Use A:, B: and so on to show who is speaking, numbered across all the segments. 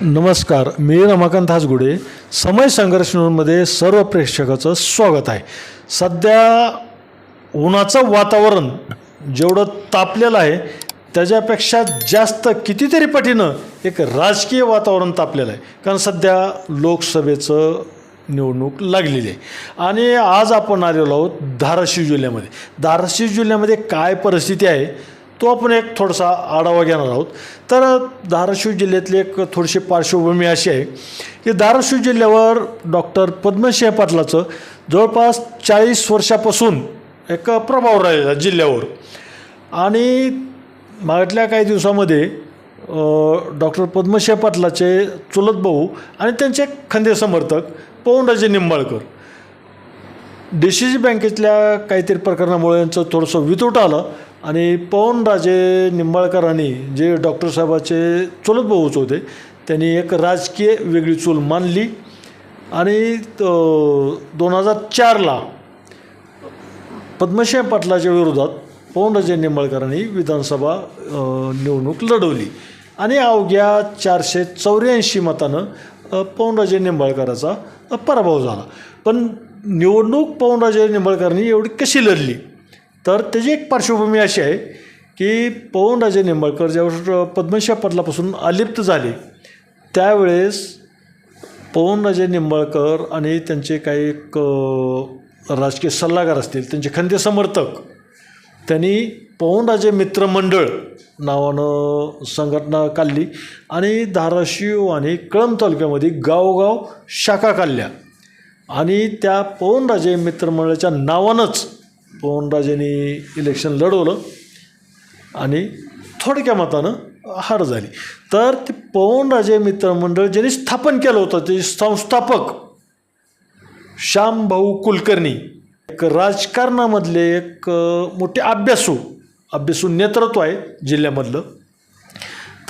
A: नमस्कार मी रमाकांत हासगुडे समय संघर्ष न्यूजमध्ये सर्व प्रेक्षकाचं स्वागत आहे. सध्या उन्हाचं वातावरण जेवढं तापलेलं आहे त्याच्यापेक्षा जास्त कितीतरी पटीनं एक राजकीय वातावरण तापलेलं आहे. कारण सध्या लोकसभेचं निवडणूक लागलेली आहे. आणि आज आपण आलेलो आहोत धाराशिव जिल्ह्यामध्ये. धाराशिव जिल्ह्यामध्ये काय परिस्थिती आहे तो आपण एक थोडासा आढावा घेणार आहोत. तर धाराशिव जिल्ह्यातली एक थोडीशी पार्श्वभूमी अशी आहे की धाराशिव जिल्ह्यावर डॉक्टर पद्मसिंह पाटलाचं जवळपास चाळीस वर्षापासून एक प्रभाव राहिलेला जिल्ह्यावर. आणि मागल्या काही दिवसामध्ये डॉक्टर पद्मसिंह पाटलाचे चुलत भाऊ आणि त्यांचे खंदे समर्थक Pavanraje Nimbalkar. D C G बँकेतल्या काहीतरी प्रकरणामुळे यांचं थोडंसं वितुट आलं. आणि पवनराजे निंबाळकरांनी जे डॉक्टर साहेबाचे चुलत भाऊच होते त्यांनी एक राजकीय वेगळी चूल मानली आणि दोन हजार चारला पद्मसिंह पाटलाच्या विरोधात पवनराजे निंबाळकरांनी विधानसभा निवडणूक लढवली. आणि अवघ्या चारशे चौऱ्याऐंशी मतानं पवनराजे निंबाळकराचा पराभव झाला. पण निवडणूक पवनराजे निंबाळकरांनी एवढी कशी लढली? तर त्याची एक पार्श्वभूमी अशी आहे की पवनराजे निंबाळकर ज्यावेळेस पद्मसिंह पदलापासून अलिप्त झाले त्यावेळेस पवनराजे निंबाळकर आणि त्यांचे काही एक राजकीय सल्लागार असतील त्यांचे खंदे समर्थक त्यांनी पवनराजे मित्रमंडळ नावानं संघटना काढली आणि धाराशिव आणि कळंब तालुक्यामध्ये गावोगाव शाखा काढल्या. आणि त्या पवनराजे मित्रमंडळाच्या नावानंच पवनराजेंनी इलेक्शन लढवलं आणि थोडक्या मतानं हार झाली. तर ते पवनराजे मित्रमंडळ ज्यांनी स्थापन केलं होतं ते संस्थापक श्यामभाऊ कुलकर्णी एक राजकारणामधले एक मोठे अभ्यासू अभ्यासू नेतृत्व आहे जिल्ह्यामधलं.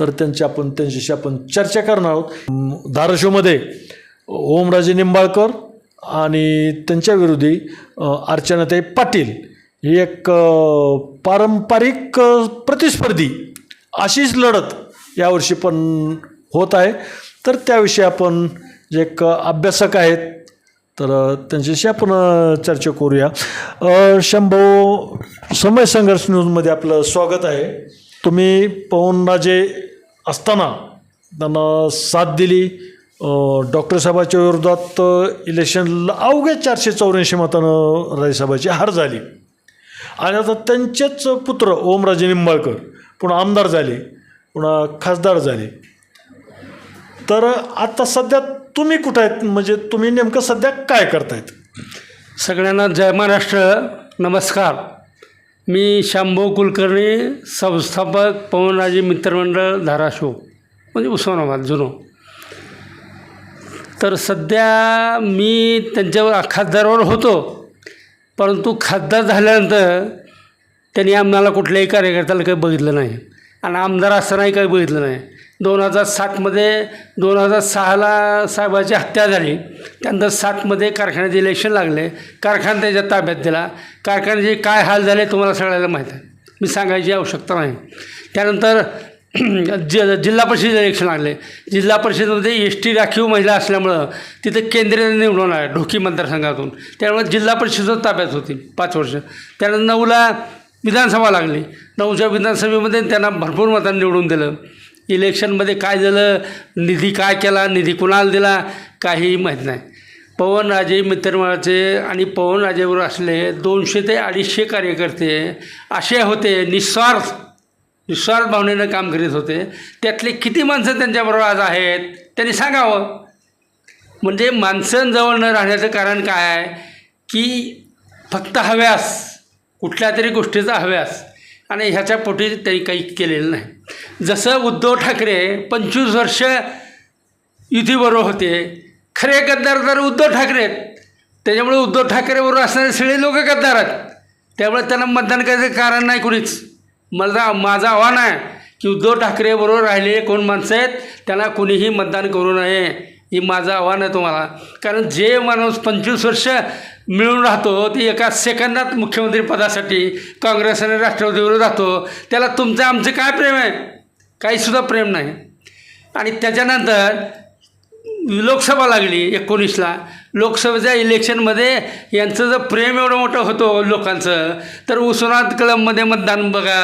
A: तर त्यांची आपण त्यांच्याशी आपण चर्चा करणार आहोत. धाराशिवमध्ये ओमराजे निंबाळकर आणि त्यांच्या विरोधी अर्चनाताई पाटील ही एक पारंपरिक प्रतिस्पर्धी अशीच लढत यावर्षी पण होत आहे. तर त्याविषयी आपण जे एक अभ्यासक आहेत तर त्यांच्याशी आपण चर्चा करूया. शंभू शंभो समय संघर्ष न्यूजमध्ये आपलं स्वागत आहे. तुम्ही पवनराजे असताना त्यांना साथ दिली. डॉक्टर साहेबाच्या विरोधात इलेक्शनला अवघ्या चारशे चौऱ्याऐंशी मतानं राजेसाहेबाची हार झाली. आणि आता त्यांचेच पुत्र ओमराजे निंबाळकर पुन्हा आमदार झाले पुन्हा खासदार झाले. तर आता सध्या तुम्ही कुठं आहेत? म्हणजे तुम्ही नेमकं सध्या काय करतायत?
B: सगळ्यांना जय महाराष्ट्र नमस्कार. मी शांभू कुलकर्णी संस्थापक पवनराजे मित्रमंडळ धाराशिव म्हणजे उस्मानाबाद जुनो. तर सध्या मी त्यांच्यावर खासदारावर होतो. परंतु खासदार झाल्यानंतर त्यांनी आम्हाला कुठल्याही कार्यकर्त्याला काही बघितलं नाही. आणि आमदार असतानाही काही बघितलं नाही. दोन हजार सातमध्ये दोन हजार सहाला साहेबाची हत्या झाली. त्यानंतर सातमध्ये कारखान्याचे इलेक्शन लागले. कारखाना त्याच्या ताब्यात दिला. कारखान्याचे काय हाल झाले तुम्हाला सगळ्याला माहीत आहे. मी सांगायची आवश्यकता नाही. त्यानंतर जि जिल्हा परिषद इलेक्शन लागले. जिल्हा परिषदेमध्ये एस टी राखीव महिला असल्यामुळं तिथं केंद्रीय निवडून आहे ढोकी मतदारसंघातून. त्यामुळे जिल्हा परिषद ताब्यात होती पाच वर्ष. त्यानंतर नऊला विधानसभा लागली. नऊच्या विधानसभेमध्ये त्यांना भरपूर मतांनी निवडून दिलं. इलेक्शनमध्ये काय झालं? निधी काय केला? निधी कुणाला दिला? काहीही माहीत नाही. पवनराजे मित्रमळाचे आणि पवनराजेवर असले दोनशे ते अडीचशे कार्यकर्ते असे होते निस्वार्थ निस्वार्थ भावनेनं काम करीत होते. त्यातले किती माणसं त्यांच्याबरोबर आज आहेत त्यांनी सांगावं. म्हणजे माणसांजवळ न राहण्याचं कारण काय आहे की फक्त हव्यास कुठल्या तरी गोष्टीचा हव्यास आणि ह्याच्या पोटी त्यांनी काही केलेलं नाही. जसं उद्धव ठाकरे पंचवीस वर्ष युतीबरोबर होते खरे गद्दार तर उद्धव ठाकरे आहेत. त्याच्यामुळे उद्धव ठाकरेबरोबर असणारे सगळे लोक गद्दार आहेत. त्यामुळे त्यांना मतदान करायचं कारण नाही कुणीच. मला माझं आव्हान आहे की उद्धव ठाकरेबरोबर राहिलेले कोण माणसं आहेत त्यांना कुणीही मतदान करू नये. ही माझं आव्हान आहे तुम्हाला. कारण जे माणूस पंचवीस वर्ष मिळून राहतो ते एका सेकंदात मुख्यमंत्री पदासाठी काँग्रेस आणि राष्ट्रवादीवर राहतो. त्याला तुमचं आमचं काय प्रेम आहे? काहीसुद्धा प्रेम नाही. आणि त्याच्यानंतर लोकसभा लागली एकोणीसला. लोकसभेच्या इलेक्शनमध्ये यांचं जर प्रेम एवढं मोठं होतं लोकांचं तर उस्मानाबाद क्लबमध्ये मतदान बघा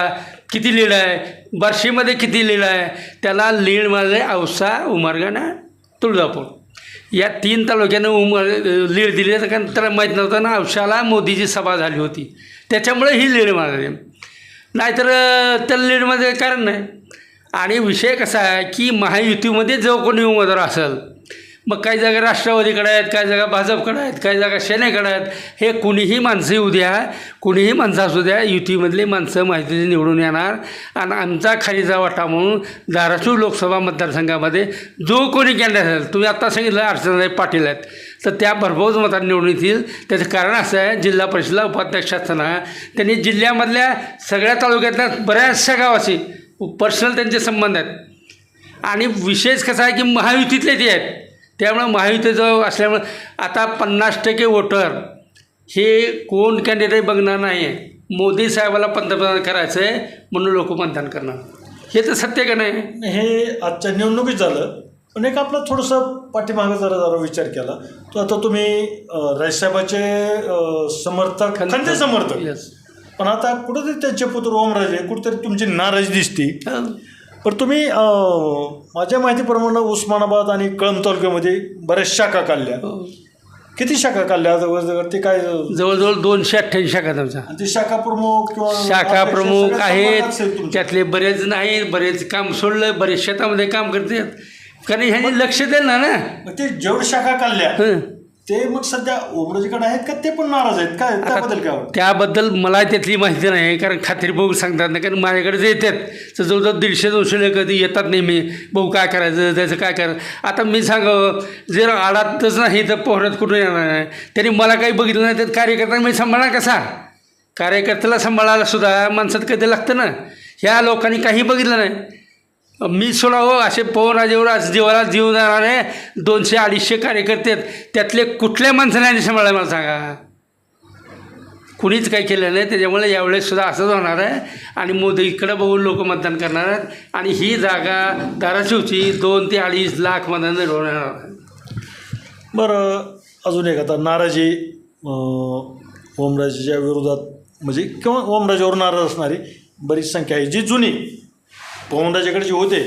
B: किती लीड आहे. बार्शीमध्ये किती लीड आहे. त्याला लीडमध्ये म्हणजे औसा उमरगाणा तुळजापूर. या तीन तालुक्यानं उमर लीड दिली. तर कारण त्याला माहीत नव्हतं ना औशाला मोदीची सभा झाली होती. त्याच्यामुळे ही लीड मारली नाहीतर त्या लीडमध्ये कारण नाही. आणि विषय कसा आहे की महायुतीमध्ये जो कोणी उमेदवार असेल मग काही जागा राष्ट्रवादीकडे आहेत काही जागा भाजपकडे आहेत काही जागा सेनेकडे आहेत हे कुणीही माणसं येऊ द्या कुणीही माणसं असू द्या युतीमधली माणसं माहितीची निवडून येणार. आणि आमचा खालीचा वाटा म्हणून धाराशिव लोकसभा मतदारसंघामध्ये जो कोणी कॅन्डिडेट असेल तुम्ही आत्ता सांगितलं अर्चनाताई पाटील आहेत तर त्या भरभोज मतात निवडून येतील. त्याचं कारण असं आहे जिल्हा परिषदला उपाध्यक्ष असताना त्यांनी जिल्ह्यामधल्या सगळ्या तालुक्यातल्या बऱ्याचशा गावाशी पर्सनल त्यांचे संबंध आहेत. आणि विशेष कसा आहे की महायुतीतले ते आहेत त्यामुळं महायुतीचं असल्यामुळं आता पन्नास टक्के वोटर हे कोण कॅन्डिडेट बघणार नाही आहे मोदी साहेबाला पंतप्रधान करायचं आहे म्हणून लोक मतदान करणार. हे तर सत्य का नाही?
A: हे आजच्या निवडणुकीत झालं. पण एक आपला थोडंसं पाठीमागं जरा जरा विचार केला. तो आता तुम्ही राजसाहेबाचे अं, समर्थक खंदे समर्थक. पण आता कुठेतरी त्यांचे पुत्र ओमराजे कुठेतरी तुमची नाराजी दिसती. पण तुम्ही माझ्या माहितीप्रमाणे उस्मानाबाद आणि कळंब तालुक्यामध्ये बऱ्याच शाखा काढल्या
B: हो.
A: किती शाखा काढल्या जवळजवळ ते काय
B: जवळजवळ दोनशे अठ्ठ्याऐंशी शाखा
A: आणि ते शाखा प्रमुख किंवा
B: शाखा प्रमुख आहेत. त्यातले बरेच नाहीत बरेच काम सोडलं बरेच शेतामध्ये काम करतात कारण ह्यांनी लक्ष दिलं ना
A: ते जेवढे शाखा काढल्या. ते मग सध्या ओमराजेकडे आहेत का ते पण नाराज आहेत? काय त्याबद्दल काय वाटतं?
B: त्याबद्दल मला त्यातली माहिती नाही कारण खात्री भाऊ सांगतात नाही कारण माझ्याकडे जे येतात तर जवळजवळ दीडशे दोनशे लोक कधी येतात नेहमी. भाऊ काय करायचं? त्याचं काय करायचं? आता मी सांगावं जर आडातच नाही तर पोहण्यात कुठून येणार नाही? त्यांनी मला काही बघितलं नाही तर कार्यकर्ता मी सांभाळणार कसा कार्यकर्त्याला सांभाळायला सुद्धा माणसात कधी लागतं ना? ह्या लोकांनी काही बघितलं नाही. मी सोडावं असे पवनराजेवर आज जीवाला जीव जाणारे दोनशे अडीचशे कार्यकर्ते आहेत. त्यातले कुठल्या माणसाने आणि मला सांगा? कुणीच काही केलं नाही त्याच्यामुळे यावेळेस सुद्धा असंच होणार आहे. आणि मोदी इकडं बघून लोक मतदान करणार आहेत. आणि ही जागा धाराशिवची दोन ते अडीच लाख मतदान होणार आहे.
A: बरं अजून एक आता नाराजी ओमराजेच्या विरोधात म्हणजे किंवा ओमराजेवर नाराज असणारी बरीच संख्या आहे. जी जुनी ओमराजेकडे जे होते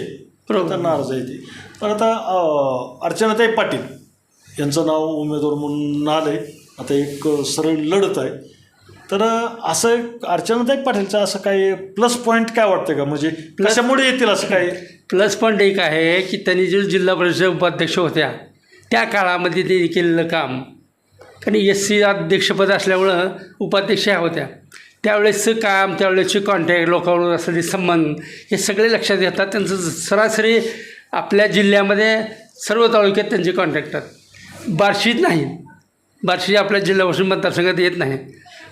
B: बरोबर.
A: तर नाराज आहे ती. पण आता अर्चनाताई पाटील यांचं नाव उमेदवार म्हणून आलं आहे आता एक सरळ लढत आहे. तर असं एक अर्चनाताई पाटीलचं असं काही प्लस पॉईंट काय वाटतं का? म्हणजे कशामुळे येतील असं काय
B: प्लस पॉईंट एक आहे की त्यांनी जे जिल्हा परिषद उपाध्यक्ष होत्या त्या काळामध्ये त्यांनी केलेलं काम. कारण एस सी अध्यक्षपद असल्यामुळं उपाध्यक्ष ह्या होत्या. त्यावेळेसचं काम त्यावेळेसचे कॉन्टॅक्ट लोकांवर असलेले संबंध हे सगळे लक्षात येतात. त्यांचं सरासरी आपल्या जिल्ह्यामध्ये सर्व तालुक्यात त्यांचे कॉन्टॅक्ट आहेत. बार्शीत नाही. बार्शी आपल्या जिल्ह्यापासून मतदारसंघात येत नाही.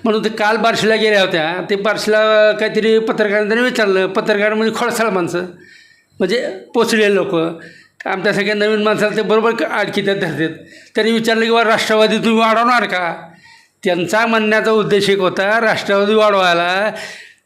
B: म्हणून ते काल बार्शीला गेल्या होत्या. ते बार्शीला काहीतरी पत्रकारांनी त्यांनी विचारलं. पत्रकार म्हणजे खोडसाळ माणसं. म्हणजे पोचलेले लोक. आमच्या सगळ्या नवीन माणसाला ते बरोबर आणखी त्यात धरतात. त्यांनी विचारलं की बा राष्ट्रवादी तुम्ही वाढवणार का? त्यांचा म्हणण्याचा उद्देश एक होता राष्ट्रवादी वाढवायला.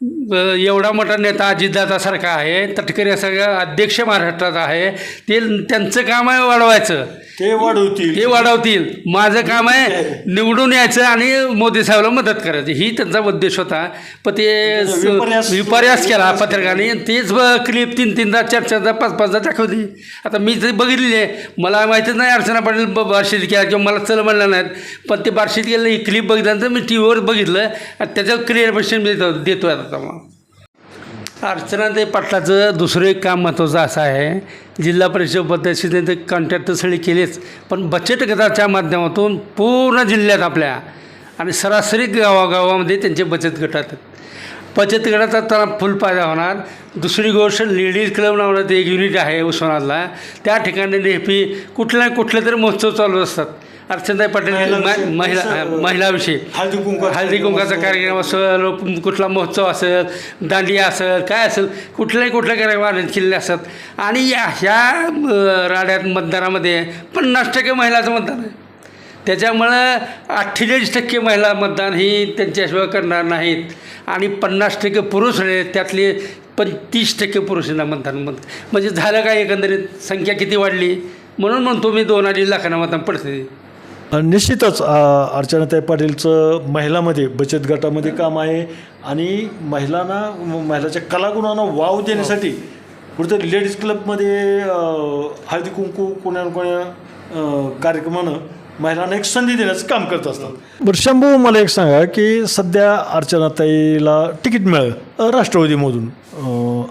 B: एवढा मोठा नेता अजितदादासारखा आहे तटकरी सगळा अध्यक्ष महाराष्ट्रात आहे ते त्यांचं काम आहे वाढवायचं.
A: ते वाढवतील.
B: ते वाढवतील. माझं काम आहे निवडून यायचं आणि मोदी साहेबाला मदत करायची. ही त्यांचा उद्देश होता. पण ते स-
A: विपर्यास-
B: केला पत्रकाराने. तेच क्लिप तीन तीनदा चार चारदा पाच पाचदा दाखवली. आता मी ते बघितलेली आहे. मला माहितीच नाही अर्चना पाटील बार्शीत गेला किंवा मला चल म्हणलं नाहीत. पण ते बार्शीत गेलं ही क्लिप बघितल्यानंतर मी टी व्हीवर बघितलं. आणि त्याच्यावर क्लिअरफिकेशन देतो देतो आता. मग अर्चनाताई पाटलाचं दुसरं एक काम महत्त्वाचं असं आहे. जिल्हा परिषद उपाध्यक्षांनी ते कॉन्ट्रॅक्ट तर सगळे केलेच पण बचत गटाच्या माध्यमातून पूर्ण जिल्ह्यात आपल्या आणि सरासरी गावागावामध्ये त्यांचे बचत गट आहेत. बचत गटाचा त्यांना फुल फायदा होणार. दुसरी गोष्ट लेडीज क्लब नावाचं एक युनिट आहे उस्मानातला त्या ठिकाणी नेहमी कुठल्या कुठले तरी महोत्सव चालू असतात. अर्चनाताई पाटील महिला महिलाविषयी
A: हळदी कुंकवाचा
B: हळदी कुंकाचा कार्यक्रम असेल कुठला महोत्सव असेल दांडिया असेल काय असेल कुठल्याही कुठल्या कार्यक्रम आयोजित केलेले असतात. आणि या ह्या राड्यात मतदानामध्ये पन्नास टक्के महिलाचं मतदान आहे. त्याच्यामुळं अठ्ठेचाळीस टक्के महिला मतदान ही त्यांच्याशिवाय करणार नाहीत. आणि पन्नास टक्के पुरुष आहेत त्यातले पण तीस टक्के पुरुषांना मतदान मत म्हणजे झालं काय एकंदरीत? संख्या किती वाढली? म्हणून म्हणतो मी दोन अडीच लाखांना मतदान पडते
A: निश्चितच अर्चनाताई पाटीलचं महिलामध्ये बचत गटामध्ये काम आहे आणि महिलांना महिलाच्या कलागुणांना वाव देण्यासाठी कुठेतरी लेडीज क्लबमध्ये हळदी कुंकू कोण्या ना कोण्या कार्यक्रमानं महिलांना एक संधी देण्याचं काम करत असतात. बरं शंभू मला एक सांगा की सध्या अर्चनाताईला तिकीट मिळालं राष्ट्रवादीमधून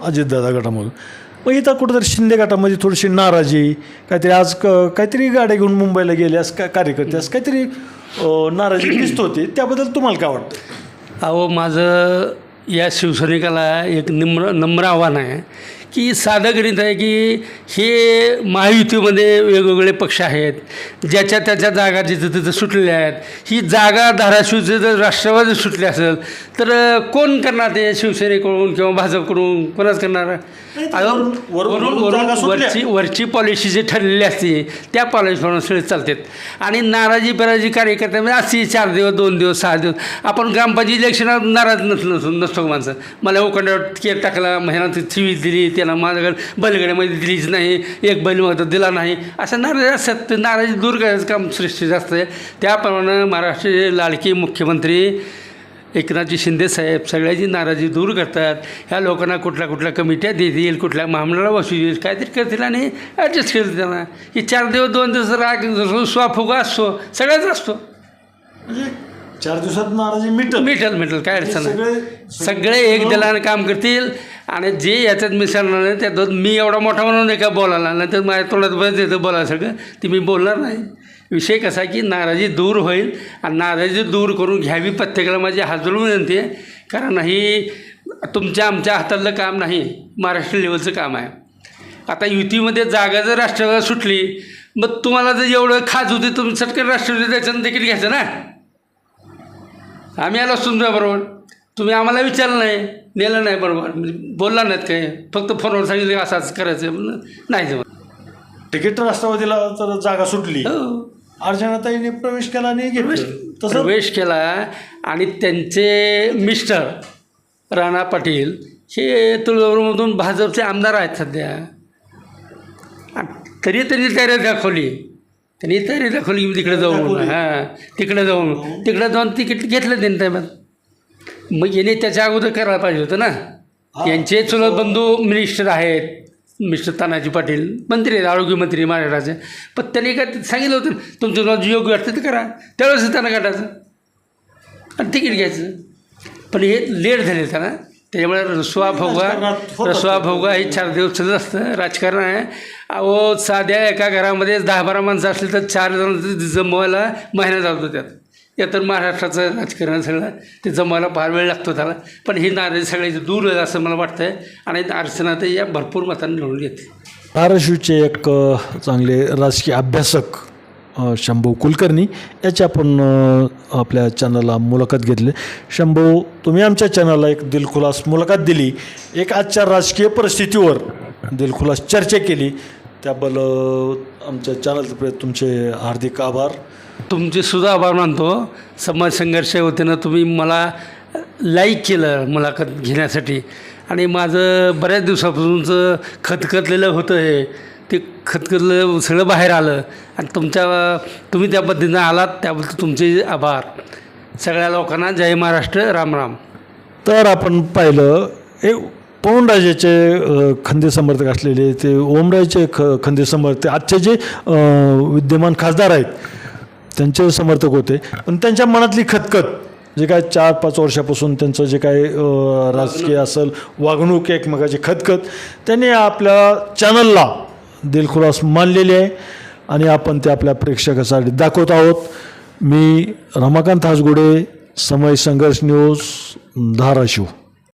A: अजितदादा गटामधून. मग इथं कुठंतरी शिंदे गटामध्ये थोडीशी नाराजी काहीतरी आज क काहीतरी गाड्या घेऊन मुंबईला गेल्यास का कार्यकर्त्यास काहीतरी नाराजी दिसत होती. त्याबद्दल तुम्हाला काय वाटतं?
B: अहो माझं या शिवसैनिकाला एक निम्र नम्र आव्हान आहे. की साधं गणित आहे की हे महायुतीमध्ये वेगवेगळे पक्ष आहेत ज्याच्या त्याच्या जागा जिथं तिथं सुटलेल्या आहेत. ही जागा धाराशिवचे जर राष्ट्रवादी सुटली असेल तर कोण करणार ते शिवसेनेकडून किंवा भाजपकडून? कोणाच करणार? अहो,
A: वरून-.
B: वरची वरची पॉलिसी जी ठरलेली असते त्या पॉलिसीप्रमाणे सगळे चालतात. आणि नाराजी बिराजी कार्यकर्त्यामध्ये असते चार दिवस दोन दिवस सहा दिवस. आपण ग्रामपंचायत इलेक्शनात नाराज नसलो नसतो माणसं? मला उकडल्यावर केर टाकला महिन्यात चिवी दिली त्याला माझ्याकडे बैलगाड्यामध्ये दिलीच नाही एक बैल मग दिला नाही. असं नाराज असतात ते नाराजी दूर करायचं काम सृष्टीचं असतं त्याप्रमाणे महाराष्ट्राचे लाडकी मुख्यमंत्री एकनाथजी शिंदे साहेब सगळ्याची नाराजी दूर करतात. ह्या लोकांना कुठल्या कुठल्या कमिट्या देतील कुठल्या महामंडळाला देईल काहीतरी करतील आणि ॲडजस्ट करतील त्यांना. की चार दिवस दोन दिवस राग स्वाफुगा असतो सगळ्याच असतो.
A: म्हणजे चार दिवसात नाराजी मिटल.
B: मिटल मिटल काय अडचण नाही.
A: सगळे
B: एक दिलाने काम करतील आणि जे याच्यात मिसळणार नाही त्यात मी एवढा मोठा म्हणून नाही का बोलायला नाही तर माझ्या तोंडात बस येतं बोलायला सगळं. ती मी बोलणार नाही. विषय कसा की नाराजी दूर होईल आणि नाराजी दूर करून घ्यावी प्रत्येकाला माझी हाजरून विनंती आहे. कारण ही तुमच्या आमच्या हातातलं काम नाही महाराष्ट्र लेवलचं काम आहे. आता युतीमध्ये जागा जर राष्ट्रवादी सुटली मग तुम्हाला जर एवढं खाज होते तुम्ही सटकन राष्ट्रवादी द्यायचं देखील घ्यायचं ना? आम्ही आलो असतो तुमच्याबरोबर तुम्ही आम्हाला विचारलं नाही नेलं नाही बरोबर. म्हणजे बोलला नाहीत काय फक्त फोनवर सांगितलं की असं असं करायचं नाही
A: तिकीट राष्ट्रवादीला तर जागा सुटली.
B: हो.
A: अर्चनाताईने प्रवेश केला आणि तसं
B: प्रवेश केला आणि त्यांचे मिस्टर राणा पाटील हे तुळजापूरमधून भाजपचे आमदार आहेत सध्या. तरी त्यांनी तयारी दाखवली. त्यांनी तयारी दाखवली मी तिकडे जाऊ म्हणून हां तिकडे जाऊन. तिकडे जाऊन तिकीट घेतलं त्यांनी त्याच्यात मग याने त्याच्या अगोदर करायला पाहिजे होतं ना. यांचे चुलत बंधू मिनिस्टर आहेत. मिस्टर तानाजी पाटील मंत्री आहेत आरोग्यमंत्री महाराष्ट्राचे. पण त्यांनी काय सांगितलं होतं? तुमचं जे योग्य वाटतं ते करा. त्यावेळेस त्यांना काढायचं आणि तिकीट घ्यायचं. पण हे लेट झाले त्यांना त्याच्यामुळे रसवा फौगा
A: होत
B: रसवा फौगा हे चार दिवस चालत असतं. राजकारण आहे. अहो साध्या एका घरामध्ये दहा बारा माणसं असली तर चार जण जमवायला महिना जातो त्यात. या तर महाराष्ट्राचं राजकारण सगळं. ते जमवायला फार वेळ लागतो त्याला. पण ही नाराजी सगळ्याची दूर आहे असं मला वाटतं आहे आणि अर्चनात या भरपूर मतांनी निवडून घेते
A: धाराशिवचे एक चांगले राजकीय अभ्यासक शंभू कुलकर्णी याची आपण आपल्या चॅनलला मुलाखत घेतली. शंभू तुम्ही आमच्या चॅनलला एक दिलखुलास मुलाखत दिली. एक आजच्या राजकीय परिस्थितीवर दिलखुलास चर्चा केली. त्याबद्दल आमच्या चॅनलतर्फे तुमचे हार्दिक आभार.
B: तुमचे सुद्धा आभार मानतो. समाज संघर्ष वतीनं तुम्ही मला लाईक केलं मुलाखत घेण्यासाठी. आणि माझं बऱ्याच दिवसापासूनचं खतखतलेलं होतं हे. ते खतखतलं सगळं बाहेर आलं. आणि तुमच्या तुम्ही त्या पद्धतीनं आलात त्याबद्दल तुमचे आभार. सगळ्या लोकांना जय महाराष्ट्र राम राम.
A: तर आपण पाहिलं हे पवनराजेचे खंदे समर्थक असलेले ते ओमराजेचे ख खंदे समर्थक आजचे जे विद्यमान खासदार आहेत त्यांचे समर्थक होते. पण त्यांच्या मनातली खतखत जे काय चार पाच वर्षापासून त्यांचं जे काय राजकीय असेल वागणूक एकमेकाची खतखत त्यांनी आपल्या चॅनलला दिलखुलास मानलेली आहे आणि आपण ते आपल्या प्रेक्षकासाठी दाखवत आहोत. मी रमाकांत हासगुडे समय संघर्ष न्यूज धाराशिव.